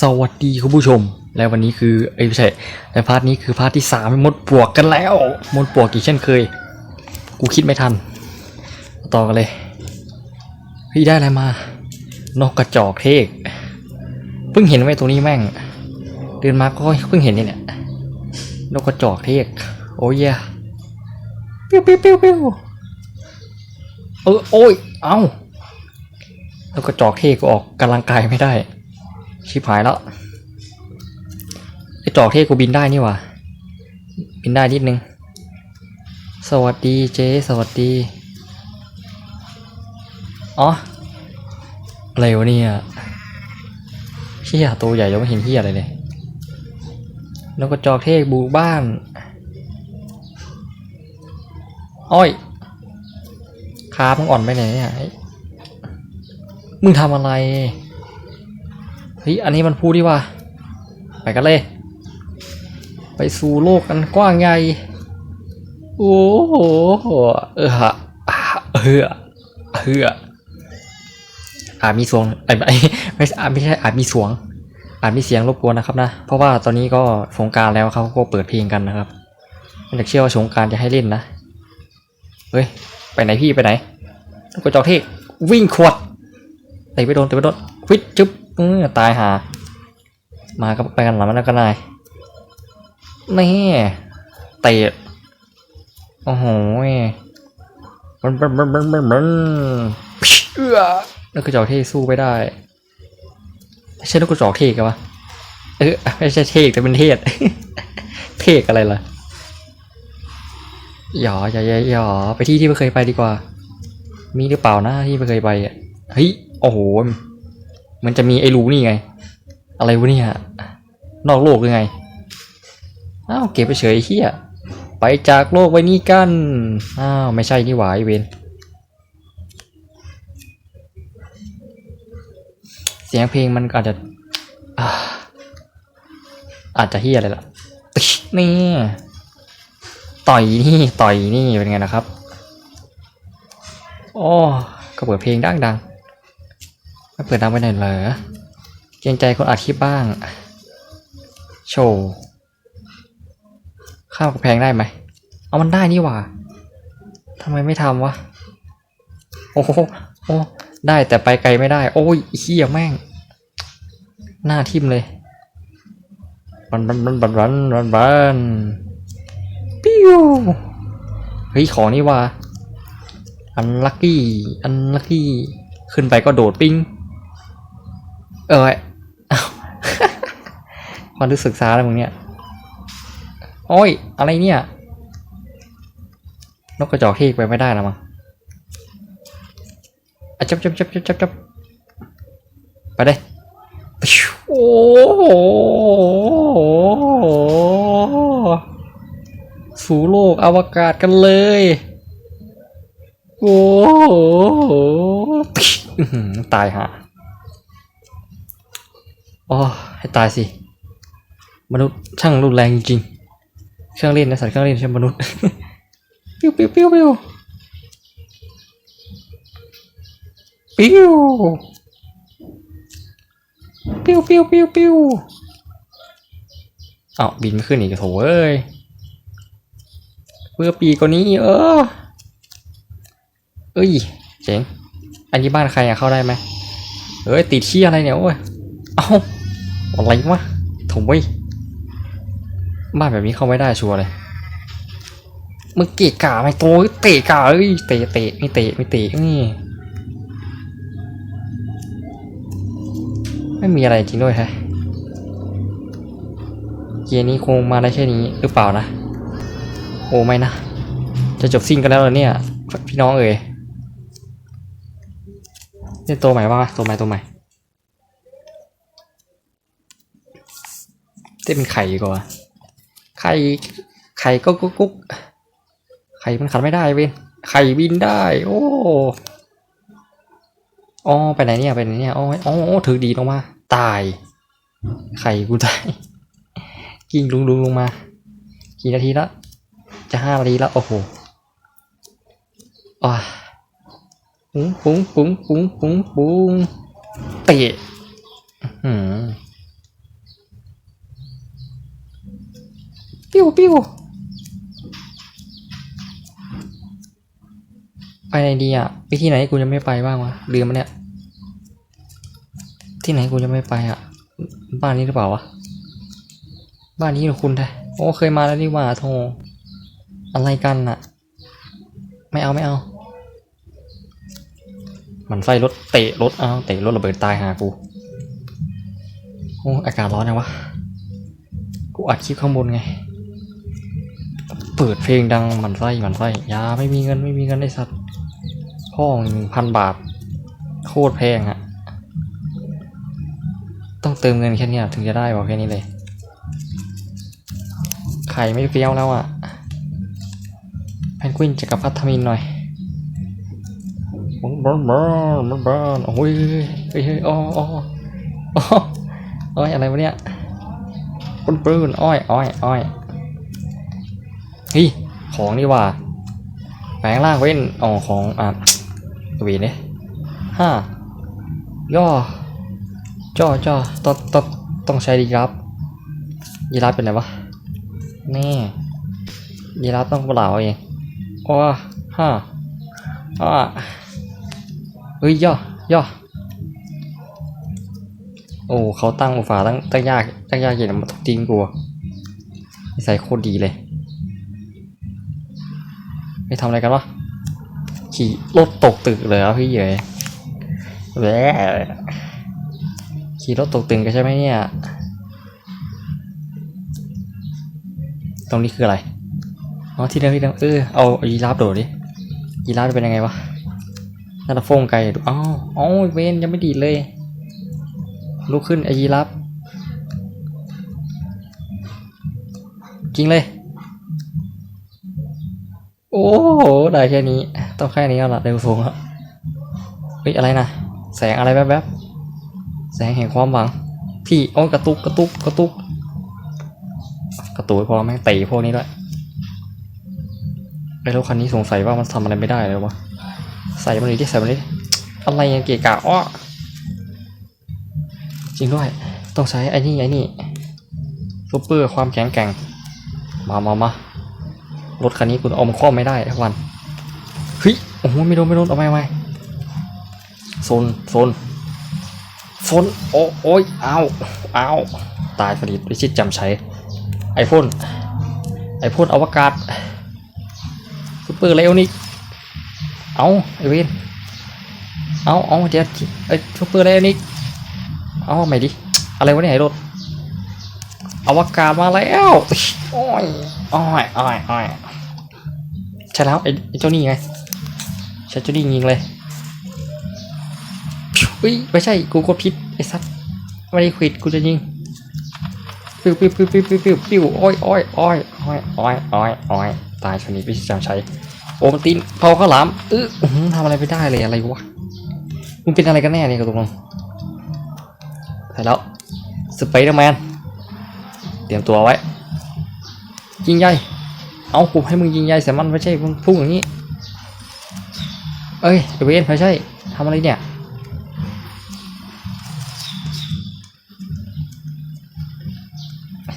สวัสดีคุณผู้ชม และวันนี้คือเอ้ไม่ใช่ในพาร์ทนี้คือพาร์ทที่สามมดปวกกันแล้วมดปวกอีกเช่นเคย กูคิดไม่ทัน ต่อกันเลยพี่ได้อะไรมา นกกระจอกเทกเพิ่งเห็นไว้ตรงนี้แม่ง เดินมาก็เพิ่งเห็นนี่เนี่ยนกกระจอกเทกโอ้ยยปิ้วปิ้วปิ้วปิ้วเออโอ้ย เอ้านกกระจอกเทกออกกำลังกายไม่ได้ ชิบหายแล้วไอจอกเทกูบินได้นี่ว่าบินได้นิดนึง สวัสดีเจ สวัสดี อ๋ออะไรวะเนี่ยเฮียตัวใหญ่ยังไม่เห็นเฮียอะไรเลยนกกระจอกเทกบุกบ้าน อ้อยขามึงอ่อนไปไหนเนี่ยมึงทำอะไร เฮ้ยอันนี้มันพูดดีว่า ไปกันเลย ไปสู่โลกอันกว้างใหญ่โอ้โหเออฮะเออเอออาจมีสวงไอ้ไม่ไม่อาจไม่ใช่อาจมีสวง อาจมีเสียงรบกวนนะครับนะ เพราะว่าตอนนี้ก็สงการแล้วเขาก็เปิดเพลงกันนะครับไม่อยากเชื่อว่าสงการจะให้เล่นนะ เฮ้ย ไปไหนพี่ไปไหนกระจอกเทศวิ่งขวดเตะไปโดนเตะไปโดนวิดจุ๊บ เออตายหา มาก็ไปกันหลังมันแล้วก็นายนี่เตะโอ้โหมันมันมันมันมันมันเอื้อนักกระจอกเทศสู้ไม่ได้ไม่ใช่นกกระจอกเทศกันวะเออไม่ใช่เทศแต่เป็นเทศเทศอะไรล่ะหยหยอหยอหยอไปที่ที่ไม่เคยไปดีกว่า มีหรือเปล่านะที่ไม่เคยไปอะเฮ้ยโอ้โห มันจะมีไอ้รูนี่ไง อะไรวะเนี่ยนอกโลกหรือไงอ้าวเก็บไปเฉยเฮียไปจากโลกไว้นี้กันอ้าวไม่ใช่นี่หวาไอเวนเสียงเพลงมันอาจจะอาอาจจะเฮียอะไรล่ะนี่ต่อยนี่ต่อยนี่เป็นไงนะครับ โอ้ก็เปิดเพลงดังๆ เปิดดังไปไหนเหรอ เกรงใจคนอัดคลิปบ้าง โชว์ข้าวกับแพงได้ไหม เอามันได้นี่หว่าทำไมไม่ทำวะ โอ้โหโอ้ได้แต่ไปไกลไม่ได้ โอ้ยเฮียแม่ง หน้าทิมเลยบันบันบันบันบันบันบันปิ้วเฮ้ยของนี่ว่า อันลัคกี้ อันลัคกี้ ขึ้นไปก็โดดปิ้ง เออเอความรู้สึกซาแล้วมึงเนี่ย โอ้ย อะไรเนี่ย นกกระจอกเทกไปไม่ได้แล้วมั้งอะจับจับจับจับจับจับไปเลยโอ้โหสู่โลกอวกาศกันเลย โอ้โหตายฮะ อ๋อให้ตายสิ มนุษย์ช่างรุนแรงจริง เครื่องเล่นนะสัตว์เครื่องเล่นใช่มนุษย์ ปิ้วปิ้วปิ้วปิ้วปิ้วปิ้วปิ้วปิ้วปิ้วเอาบินไม่ขึ้นอีกโถเอ้ยเพื่อปีกว่านี้เออเอ้ยเจ๋งอันนี้บ้านใครอะเข้าได้ไหมเอ้ยติดขี้อะไรเนี่ยโอ้ย อะไรวะถมไว้บ้านแบบนี้เข้าไม่ได้ชัวร์เลยมึงเกะกะไหมโตเตะกะเอ้ยเตะเตะไม่เตะไม่เตะนี่ไม่มีอะไรจริงด้วยแฮะเกียร์นี้คงมาได้แค่นี้หรือเปล่านะ โอ้ไม่นะ จะจบสิ้นกันแล้วเหรอเนี่ย พี่น้องเอ๋ยนี่ตัวใหม่ว่าตัวใหม่ตัวใหม่ เต้เป็นไข่กว่าไข่ไข่ก็กุ๊กกุ๊กไข่มันขันไม่ได้เว้ยไข่บินได้ โอ้อ๋อไปไหนเนี่ยไปไหนเนี่ยอ๋ออ๋อถือดีลงมา ตาย ไข่กูตายกิ้งลุงลุงลงมา กี่นาทีแล้วจะห้านาทีแล้วโอ้โหอ่าปุ้งปุ้งปุ้งปุ้งปุ้งปุ้งเตะอืม วปิ้วไปไหนดีอะไปที่ไหนกูจะไม่ไปบ้างวะลืมมันเนี่ย ที่ไหนกูจะไม่ไปอะ บ้านนี้หรือเปล่าวะ บ้านนี้ขอคุณแท้โอ้เคยมาแล้วนี่ว่าโทอะไรกันอะ ไม่เอาไม่เอา มันไฟรถเตะรถเอาเตะรถระเบิดตายหากูโอ้อากาศร้อนยังวะ กูอัดคลิปข้างบนไง ปิดเพลงดังหมันไส้หมันไส้ยาไม่มีเงินไม่มีเงินไอ้สัตว์พ่อหนึ่งพันบาท โคตรแพงอะต้องเติมเงินแค่นี้ถึงจะได้บอกแค่นี้เลยไข่ไม่เปรี้ยวแล้วอะแพนกวินจะกับพัทมินหน่อยบ้านบ้านบ้านบ้านโอ้ยเฮ้ยเฮ้ยอ๋ออ๋ออ๋อโอ้ยอะไรวะเนี่ยปืนปืนอ้อยอ้อยอ้อย เฮ้ย ของนี่ว่าแปลงร่างเว้นอ๋อของอะเวีเนี่ยห้าย่อ จ่อจ่อต้องต้องต้องใช้ดีครับ ยีราฟเป็นไงวะ นี่ยีราฟต้องเปล่าเองโอ้ห้าอ่าเฮ้ยย่อย่อโอ้เขาตั้งอุตสาห์ตั้งตั้งยากตั้งยากเย็นมาทุกทีมกูอะนิสัยโคตรดีเลย ไม่ทำอะไรกันวะ ขี่รถตกตึกเลยเหรอพี่เหยแหวขี่รถตกตึกกันใช่ไหมเนี่ย ตรงนี้คืออะไร อ๋อที่เดิมที่เดิมเออเอายีราฟโดดดิยีราฟเป็นยังไงวะน่าจะฟงไกลดูอ้าวอ๋อเวนยังไม่ดีเลย ลุกขึ้นไอยีราฟจริงเลย โอ้โห ได้แค่นี้ ต้องแค่นี้เอาละเร็วสูงแล้วเฮ้ยอะไรนะ แสงอะไรแวบๆ แสงแห่งความหวัง พี่โอ้ยกระตุกกระตุกกระตุก กระตุกพอแม่งเตะพวกนี้ด้วยไอ้รถคันนี้สงสัยว่ามันทำอะไรไม่ได้เลยวะ ใส่มันเลยดิใส่มันเลยอะไรยังเกะกะอ้อจริงด้วย ต้องใช้ไอ้นี่ไอ้นี่ซูเปอร์ความแข็งแกร่ง มามามา รถคันนี้คุณเอามาครอบไม่ได้ทุกวันเฮ้ยโอ้โหไม่โดนไม่โดนเอาไปเอาไปโซนโซนโซนโอ้โอ้ยอ้าวอ้าวตายพอดีวิชิตจำใช้ไอพ่นไอพ่นอวกาศซูเปอร์เลวนี่เอาไอเวนเอาเอาเดี๋ยวไอซูเปอร์เลวนี่เอาใหม่ดิอะไรวะเนี่ยไอรถอวกาศมาแล้วโอ้ยโอ้ยโอ้ยโอ้ย ใช่แล้วไอ้เจ้านี่ไงใช้เจ้านี่ยิงเลยอุ้ยไม่ใช่กูกดผิดไอ้สัตว์ไม่ได้ควิดกูจะยิงปิ้วปิ้วปิ้วปิ้วปิ้วปิ้วปิ้วโอ้ยโอ้ยโอ้ยโอ้ยโอ้ยโอ้ยอ้ยตายชนิดพิชิตจำใช้โอมตินเผาข้าวหลามเอออื้อทำอะไรไม่ได้เลยอะไรวะมึงเป็นอะไรกันแน่เนี่ยกระตุกลงใช่แล้วสไปเดอร์แมนเตรียมตัวไว้ยิงใหญ่ เอากูให้มึงยิงใหญ่แต่มันไม่ใช่มึงพุ่งอย่างนี้ เอ้ยเวนไม่ใช่ทำอะไรเนี่ย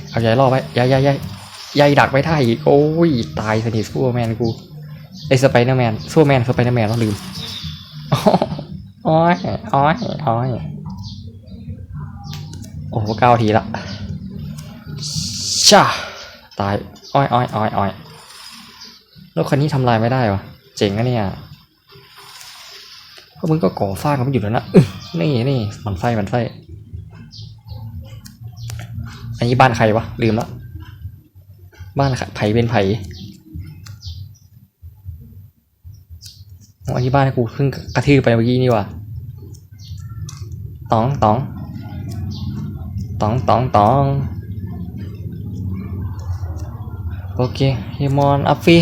เอาใหญ่ล่อไว้ใหญ่ใหญ่ใหญ่ใหญ่ดักไว้ท่าอีกโอ้ยตายสนิทซูเปอร์แมนกูไอ้สไปเดอร์แมนซูเปอร์แมนสไปเดอร์แมนต้องลืมโอ้ยโอ้ยโอ้ยโอ้โหเก้าทีละชาตายอ้อยอ้อยอ้อยอ้อย รถคันนี้ทำลายไม่ได้วะเจ๋งนะเนี่ยพวกมึงก็ก่อสร้างกันไม่หยุดแล้วนะอึ๊ะนี่นี่มันไฟมันไฟอันนี้บ้านใครวะลืมละบ้านใครไผ่เป็นไผ่อ๋ออันนี้บ้านกูเพิ่งกระทืบไปเมื่อกี้นี่ว่ะตองตองตองตองตองโอเคเฮมอนอัฟฟี่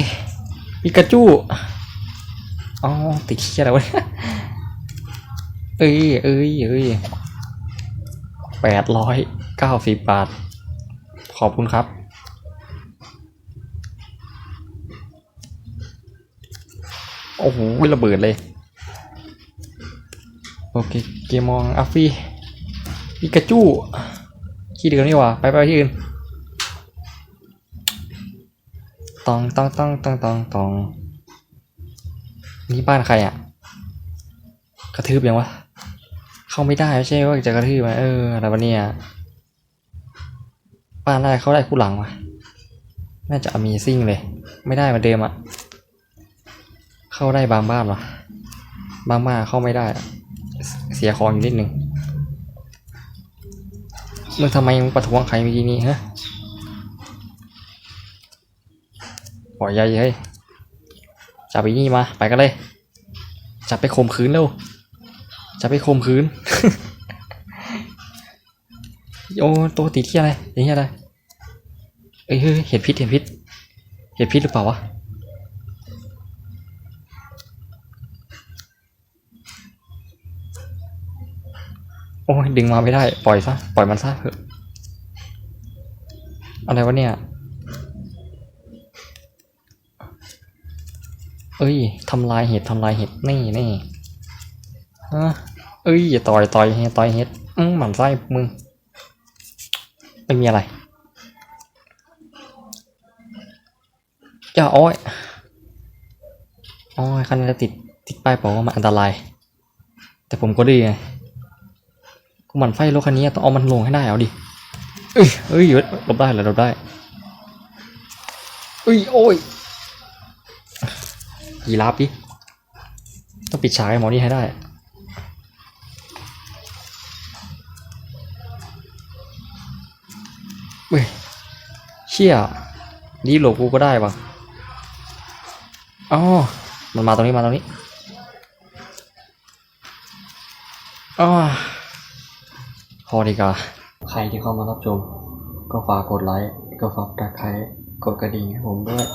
ปิกาจูอ๋อติดเชี่ยอะไรวะเนี่ยเอ้ยเอ้ยเอ้ยแปดร้อยเก้าสิบบาท ขอบคุณครับโอ้โหระเบิดเลย โอเค เกมมองอัฟฟี่ปิกาจูที่เดิมนี่ว่า ไปไปที่อื่น ตองตองตองตองตองตองนี่บ้านใครอะ กระทืบยังวะ เข้าไม่ได้ไม่ใช่ว่าจะกระทืบไหมเอออะไรวะเนี่ยบ้านอะไรเข้าได้คู่หลังวะน่าจะ Amazing เลย ไม่ได้เหมือนเดิมอะ เข้าได้บางบ้านวะบางบ้านเข้าไม่ได้ เสียของอยู่นิดนึงมึงทำไมมึงประท้วงใครเมื่อกี้นี้ฮะ ปล่อยใหญ่เฮ้ยจับไปนี่มาไปกันเลย จับไปข่มขืนเร็วจะไปข่มขืนโอ้ตัวติดที่อะไรอย่างเงี้ยอะไรเอ้ยเฮ้ยเห็ดพิษเห็ดพิษเห็ดพิษหรือเปล่าวะโอ้ยดึงมาไม่ได้ ปล่อยซะ ปล่อยมันซะเถอะ อะไรวะเนี่ย เอ้ยทำลายเห็ดทำลายเห็ดนี่นี่ฮะเอ้ยอย่าต่อยต่อยเฮต่อยเฮ็ดอืมหมันไส้มึงไม่มีอะไรอย่าอ้อยอ้อยคันนี้ติดติดป้ายบอกว่ามันอันตราย แต่ผมก็ดีไงกูหมันไส้รถคันนี้ต้องเอามันลงให้ได้เอาดิเอ้ยเอ้ยหยุดหลบได้เหรอหลบได้เอ้ยโอ้ย ยีราฟดิ ต้องปิดฉากไอ้หมอนี่ให้ได้ เว้ย เชี่ยรีบหลบกูก็ได้ปะอ๋อ มันมาตรงนี้มาตรงนี้อ๋อพอดีกว่าใครที่เข้ามารับชม ก็ฝากกดไลค์ ก็ฝากตะไคร้กดกระดิ่งให้ผมด้วย